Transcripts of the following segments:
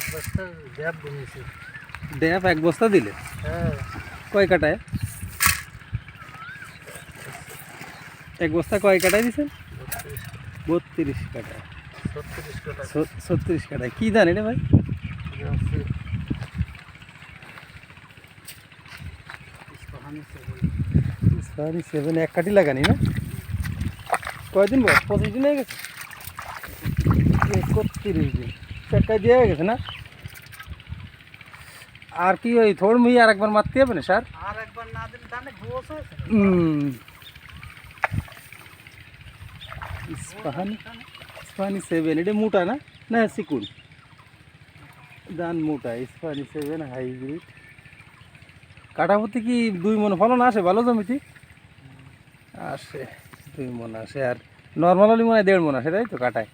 এক বস্তা গ্যাপ বনিয়েছে ড্যাপ এক বস্তা দিলে? হ্যাঁ। কয় কাটায়? এক বস্তা কয় কাটায় দিছেন? বত্রিশ। বত্রিশ কাটায়। ছত্রিশ টাকা ছ- ছত্রিশ কাটায়। কী জানি রে ভাই? সরি সেভেন এক কাটি লাগানি না? কয়দিন বয়স? পঁচিশ দিন হয়ে গেছে? একত্রিশ দিন। চারটায় দিয়ে গেছে না? আর কি ওই থোড় মুই আর একবার মারতে হবে না স্যার? আর একবার না দিলে ধানে ঘোষ হয়েছে হুম। ইস্পাহানি ইস্পাহানি সেভেন এটা মোটা না? না সিকুন। দান মোটা ইস্পাহানি সেভেন হাইব্রিড কাটাপতি কি দুই মন ফলন আসে ভালো জমিতে? আসে দুই মন আসে। আর নর্মাল মনে হয় দেড় মন আসে তাই তো কাটায়?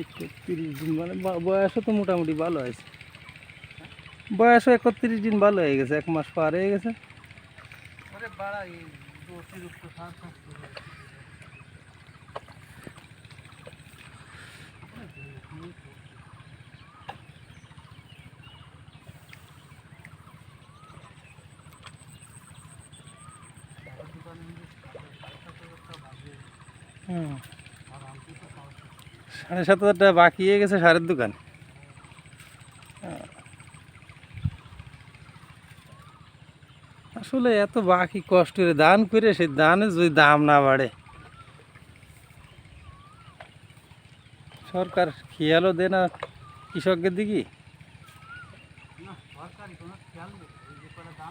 একত্রিশ দিন মানে বয়সও তো মোটামুটি ভালো আছে বয়সও একত্রিশ দিন ভালো হয়ে গেছে এক মাস পার হয়ে গেছে। হুম। সাড়ে সাত হাজার টাকা বাকি হয়ে গেছে সারের দোকান। আসলে এত বাকি কষ্ট করে দান করে সেই দানে যদি দাম না বাড়ে সরকার খেয়ালও দে না কৃষকদের দিকে?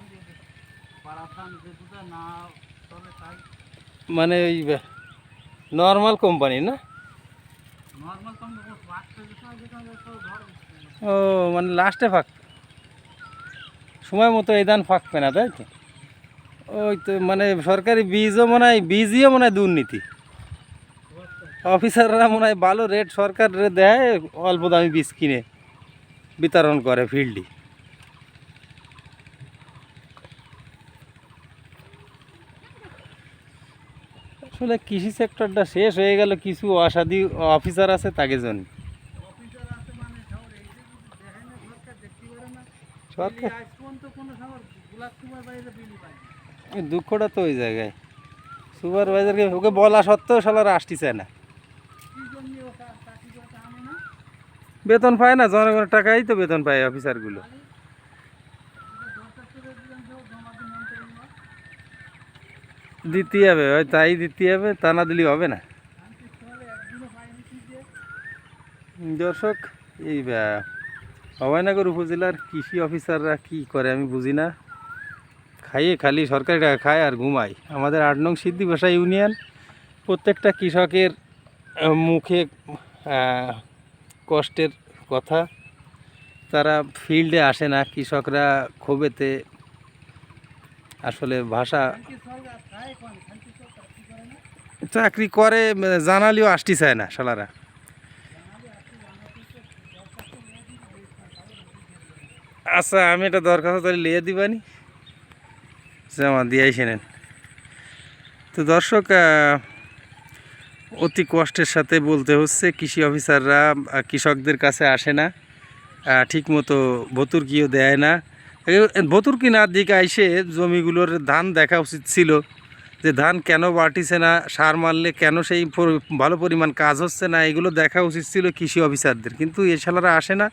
দিয়ে দেয় মানে ওই নর্মাল কোম্পানি না নর্মাল কম রাখতে যেতে যেখানে তো ধর ও মানে লাস্টে ফাঁক। সময় মতো এই ধান ফাঁকবে না, তাই তো? ওই তো মানে সরকারি বীজও মনে হয় বীজইও মনে হয় দুর্নীতি। অফিসাররা মনে হয় ভালো রেট সরকার দেয়, অল্প দামি বীজ কিনে, বিতরণ করে ফিল্ডে আসলে কৃষি সেক্টরটা শেষ হয়ে গেল কিছু অসাধু অফিসার আছে তাকে জন্য মানে সরকার দুঃখটা তো ওই জায়গায়। সুপারভাইজারকে ওকে বলা সত্ত্বেও সালার আসতে চায় না। কি জন্য ও কা- চাকরি করতে আনে না? বেতন পায় না জনগণের টাকাই তো বেতন পায় অফিসারগুলো এটা দরখাস্ত করে দিলাম যে ও জমা দিন মন্ত্রী দিতে হবে, ওই তাই দিতে হবে, তা না দিলে হবে না। দর্শক এই অভয়নগর উপজেলার কৃষি অফিসাররা কি করে আমি বুঝি না। খাইয়ে খালি সরকারি টাকা খায় আর ঘুমায়। আমাদের আট নং সিদ্ধি ভাষা ইউনিয়ন, প্রত্যেকটা কৃষকের মুখে কষ্টের কথা। তারা ফিল্ডে আসে না, কৃষকরা ক্ষোভেতে আসলে ভাষা চাকরি করে, জানালেও আসতে চায় না শালারা। আচ্ছা আমি এটা দরখাস্ত তাহলে লিয়ে দিবানি। জমা দিয়াই নেন। তো দর্শক অতি কষ্টের সাথে বলতে হচ্ছে, কৃষি অফিসাররা কৃষকদের কাছে আসে না। ঠিকমতো ভতুর্কিও দেয় না। এ- কিনার দিকে আইসে জমিগুলোর ধান দেখা উচিত ছিল যে ধান কেন বাটিছে না, সার মারলে কেন সেই ভালো পরিমাণ কাজ হচ্ছে না, এগুলো দেখা উচিত ছিল কৃষি অফিসারদের। কিন্তু এ শালারা আসে না।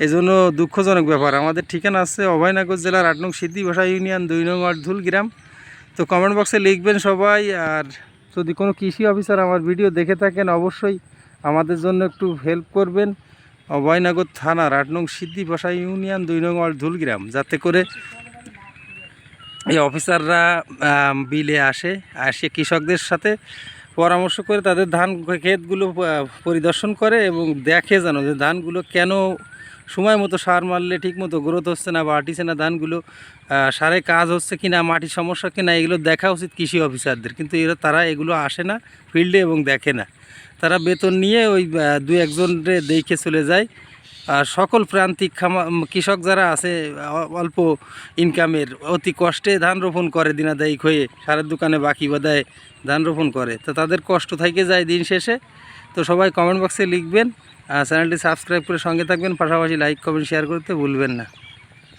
এজন্য দুঃখজনক ব্যাপার। আমাদের ঠিকানা আছে অভয়নগর জেলার আট নং সিদ্ধি ভাষা ইউনিয়ন, দুই নং আটধুল গ্রাম তো কমেন্ট বক্সে লিখবেন সবাই। আর যদি কোনো কৃষি অফিসার আমার ভিডিও দেখে থাকেন, অবশ্যই আমাদের জন্য একটু হেল্প করবেন। অভয়নগর থানার আট নং সিদ্ধি ভাষা ইউনিয়ন দুই নং আটধুল গ্রাম যাতে করে এই অফিসাররা বিলে আসে আসে কৃষকদের সাথে পরামর্শ করে তাদের ধান ক্ষেতগুলো পরিদর্শন করে এবং দেখে যেন যে ধানগুলো কেন সময় মতো সার মারলে ঠিক মতো গ্রোথ হচ্ছে না বা আটিছে না ধানগুলো সারে কাজ হচ্ছে কি না মাটির সমস্যা কি না এগুলো দেখা উচিত কৃষি অফিসারদের। কিন্তু এরা, তারা এগুলো আসে না, ফিল্ডে এবং দেখে না। তারা বেতন নিয়ে ওই দু একজনরে দেখে চলে যায়। আর সকল প্রান্তিক খামা কৃষক যারা আছে অল্প ইনকামের অতি কষ্টে ধান রোপণ করে দিনাদায়িক হয়ে সারের দোকানে বাকি বাদায় ধান রোপণ করে। তো তাদের কষ্ট থেকে যায় দিন শেষে। তো সবাই কমেন্ট বক্সে লিখবেন, আর চ্যানেলটি সাবস্ক্রাইব করে সঙ্গে থাকবেন। পাশাপাশি লাইক কমেন্ট শেয়ার করতে ভুলবেন না।